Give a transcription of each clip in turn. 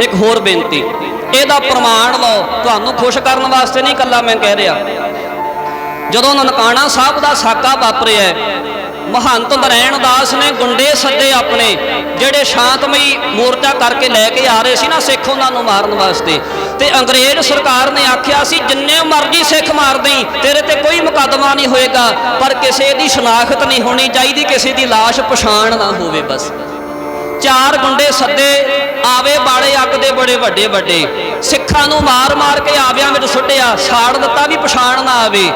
ਇੱਕ ਹੋਰ ਬੇਨਤੀ। ਇਹਦਾ ਪ੍ਰਮਾਣ ਲਓ, ਤੁਹਾਨੂੰ ਖੁਸ਼ ਕਰਨ ਵਾਸਤੇ ਨਹੀਂ ਕੱਲਾ ਮੈਂ ਕਹਿ ਰਿਹਾ। ਜਦੋਂ ਨਨਕਾਣਾ ਸਾਹਿਬ ਦਾ ਸਾਕਾ ਵਾਪਰਿਆ ਮਹੰਤ ਨਰੈਣ ਦਾਸ ਨੇ ਗੁੰਡੇ ਸੱਦੇ ਆਪਣੇ, ਜਿਹੜੇ ਸ਼ਾਂਤਮਈ ਮੋਰਚਾ ਕਰਕੇ ਲੈ ਕੇ ਆ ਰਹੇ ਸੀ ਨਾ ਸਿੱਖ ਉਹਨਾਂ ਨੂੰ ਮਾਰਨ ਵਾਸਤੇ। ਤੇ ਅੰਗਰੇਜ਼ ਸਰਕਾਰ ਨੇ ਆਖਿਆ ਸੀ, ਜਿੰਨੇ ਮਰਜ਼ੀ ਸਿੱਖ ਮਾਰ ਦੇਈ, ਤੇਰੇ ਤੇ ਕੋਈ ਮੁਕੱਦਮਾ ਨਹੀਂ ਹੋਏਗਾ, ਪਰ ਕਿਸੇ ਦੀ ਸ਼ਨਾਖਤ ਨਹੀਂ ਹੋਣੀ ਚਾਹੀਦੀ, ਕਿਸੇ ਦੀ ਲਾਸ਼ ਪਛਾਣ ਨਾ ਹੋਵੇ ਬਸ। ਚਾਰ ਗੁੰਡੇ ਸੱਦੇ, ਆਵੇ ਬਾਲੇ ਅੱਗ ਬੜੇ ਵੱਡੇ ਵੱਡੇ। ਸਿੱਖਾਂ ਨੂੰ ਮਾਰ ਮਾਰ ਕੇ ਆਵਿਆਂ ਵਿੱਚ ਸੁੱਟਿਆ, ਸਾੜ ਦਿੱਤਾ ਵੀ ਪਛਾਣ ਨਾ ਆਵੇ।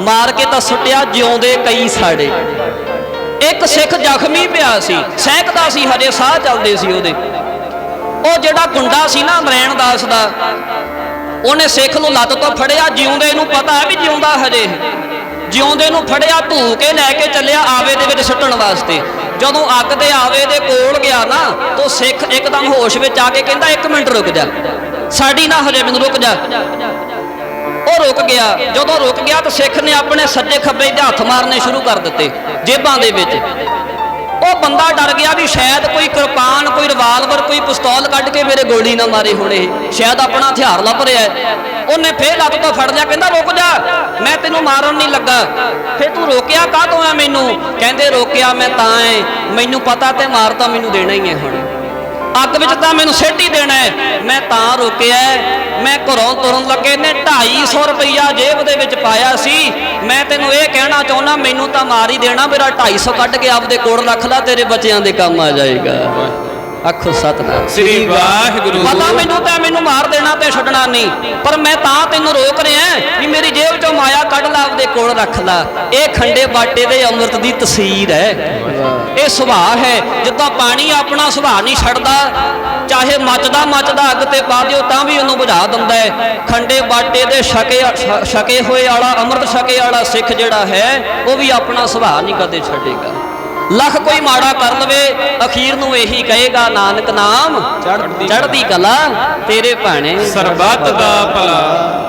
ਮਾਰ ਕੇ ਤਾਂ ਸੁੱਟਿਆ ਜਿਉਂਦੇ ਕਈ ਸਾੜੇ। ਇੱਕ ਸਿੱਖ ਜ਼ਖਮੀ ਪਿਆ ਸੀ, ਸਹਿਕਦਾ ਸੀ, ਹਜੇ ਸਾਹ ਚੱਲਦੇ ਸੀ ਉਹਦੇ। ਉਹ ਜਿਹੜਾ ਗੁੰਡਾ ਸੀ ਨਾ ਨਰੈਣ ਦਾਸ ਦਾ, ਉਹਨੇ ਸਿੱਖ ਨੂੰ ਲੱਤ ਤੋਂ ਫੜਿਆ, ਜਿਉਂਦੇ ਨੂੰ ਪਤਾ ਵੀ ਜਿਉਂਦਾ ਹਜੇ। ਜਿਉਂਦੇ ਨੂੰ ਫੜਿਆ, ਧੂ ਕੇ ਲੈ ਕੇ ਚੱਲਿਆ ਆਵੇ ਦੇ ਵਿੱਚ ਸੁੱਟਣ ਵਾਸਤੇ। ਜਦੋਂ ਅੱਗ ਦੇ ਆਵੇ ਦੇ ਕੋਲ ਗਿਆ ਨਾ, ਤਾਂ ਸਿੱਖ ਇੱਕਦਮ ਹੋਸ਼ ਵਿੱਚ ਆ ਕੇ ਕਹਿੰਦਾ 1 ਮਿੰਟ ਰੁਕ ਜਾ। ਸਾਡੀ ਨਾ ਹਜੇ ਮੈਨੂੰ ਰੁਕ ਜਾ। ਉਹ ਰੁਕ ਗਿਆ। ਜਦੋਂ ਰੁਕ ਗਿਆ ਤਾਂ ਸਿੱਖ ਨੇ ਆਪਣੇ ਸੱਜੇ ਖੱਬੇ ਦੇ ਹੱਥ ਮਾਰਨੇ ਸ਼ੁਰੂ ਕਰ ਦਿੱਤੇ ਜੇਬਾਂ ਦੇ ਵਿੱਚ। ਉਹ ਬੰਦਾ ਡਰ ਗਿਆ ਵੀ ਸ਼ਾਇਦ ਕੋਈ ਕਿਰਪਾਨ, ਕੋਈ ਰਿਵਾਲਵਰ ਕੋਈ ਪਿਸਤੌਲ ਕੱਢ ਕੇ ਮੇਰੇ ਗੋਲੀ ਨਾ ਮਾਰੇ ਹੋਣੇ। ਸ਼ਾਇਦ ਆਪਣਾ ਹਥਿਆਰ ਲੱਭ ਰਿਹਾ ਉਹਨੇ ਫੇਰ ਲੱਤ ਤੋਂ ਫੜ ਲਿਆ, ਕਹਿੰਦਾ, ਰੁਕ ਜਾ, ਮੈਂ ਤੈਨੂੰ ਮਾਰਨ ਨਹੀਂ ਲੱਗਾ। ਫੇਰ ਤੂੰ ਰੋਕਿਆ ਕਾਹਤੋਂ ਆ ਮੈਨੂੰ? ਕਹਿੰਦੇ, ਰੋਕਿਆ ਮੈਂ ਤਾਂ ਐ, ਮੈਨੂੰ ਪਤਾ ਤੇ ਮਾਰ ਤਾਂ ਮੈਨੂੰ ਦੇਣਾ ਹੀ ਹੈ ਹੁਣ। ਅੱਗ ਵਿੱਚ ਤਾਂ ਮੈਨੂੰ ਸਿੱਟ ਹੀ ਦੇਣਾ ਮੈਂ ਤਾਂ ਰੋਕਿਆ ਮੈਂ ਘਰੋਂ ਤੁਰਨ ਲੱਗੇ ਨੇ 250 ਰੁਪਈਆ ਜੇਬ ਦੇ ਵਿੱਚ ਪਾਇਆ ਸੀ। ਮੈਂ ਤੈਨੂੰ ਇਹ ਕਹਿਣਾ ਚਾਹੁੰਦਾ ਮੈਨੂੰ ਤਾਂ ਮਾਰ ਹੀ ਦੇਣਾ ਮੇਰਾ 250 ਕੱਢ ਕੇ ਆਪਦੇ ਕੋਲ ਰੱਖ ਲੈ ਤੇਰੇ ਬੱਚਿਆਂ ਦੇ ਕੰਮ ਆ ਜਾਏਗਾ। ਆਖੋ ਸਤਨਾਮ। ਸ੍ਰੀ ਵਾਹਿਗੁਰੂ। ਪਤਾ ਮੈਨੂੰ ਤਾਂ ਮੈਨੂੰ ਮਾਰ ਦੇਣਾ ਤੇ ਛੱਡਣਾ ਨਹੀਂ ਪਰ ਮੈਂ ਤਾਂ ਤੈਨੂੰ ਰੋਕ ਰਿਹਾ ਵੀ ਮੇਰੀ ਜੇਬ ਚੋਂ ਮਾਇਆ ਕੱਢ ਲਾ, ਆਪਦੇ ਕੋਲ ਰੱਖ ਲਾ। ਇਹ ਖੰਡੇ ਬਾਟੇ ਦੇ ਅੰਮ੍ਰਿਤ ਦੀ ਤਸਵੀਰ ਹੈ। ਇਹ ਸੁਭਾਅ ਹੈ। ਜਿੱਦਾਂ ਪਾਣੀ ਆਪਣਾ ਸੁਭਾਅ ਨਹੀਂ ਛੱਡਦਾ, ਚਾਹੇ ਮੱਚਦਾ ਮੱਚਦਾ ਅੱਗ ਤੇ ਪਾ ਦਿਓ, ਤਾਂ ਵੀ ਉਹਨੂੰ ਬੁਝਾ ਦਿੰਦਾ ਹੈ। ਖੰਡੇ ਬਾਟੇ ਦੇ ਛਕੇ ਛਕੇ ਹੋਏ ਵਾਲਾ, ਅੰਮ੍ਰਿਤ ਛਕੇ ਵਾਲਾ ਸਿੱਖ ਜਿਹੜਾ ਹੈ, ਉਹ ਵੀ ਆਪਣਾ ਸੁਭਾਅ ਨਹੀਂ ਕਦੇ ਛੱਡੇਗਾ। ਲੱਖ ਕੋਈ ਮਾੜਾ ਕਰ ਲਵੇ, ਅਖੀਰ ਨੂੰ ਇਹੀ ਕਹੇਗਾ, ਨਾਨਕ ਨਾਮ ਚੜ੍ਹਦੀ ਚੜ੍ਹਦੀ ਕਲਾ, ਤੇਰੇ ਭਾਣੇ। ਸਰਬੱਤ ਦਾ ਭਲਾ।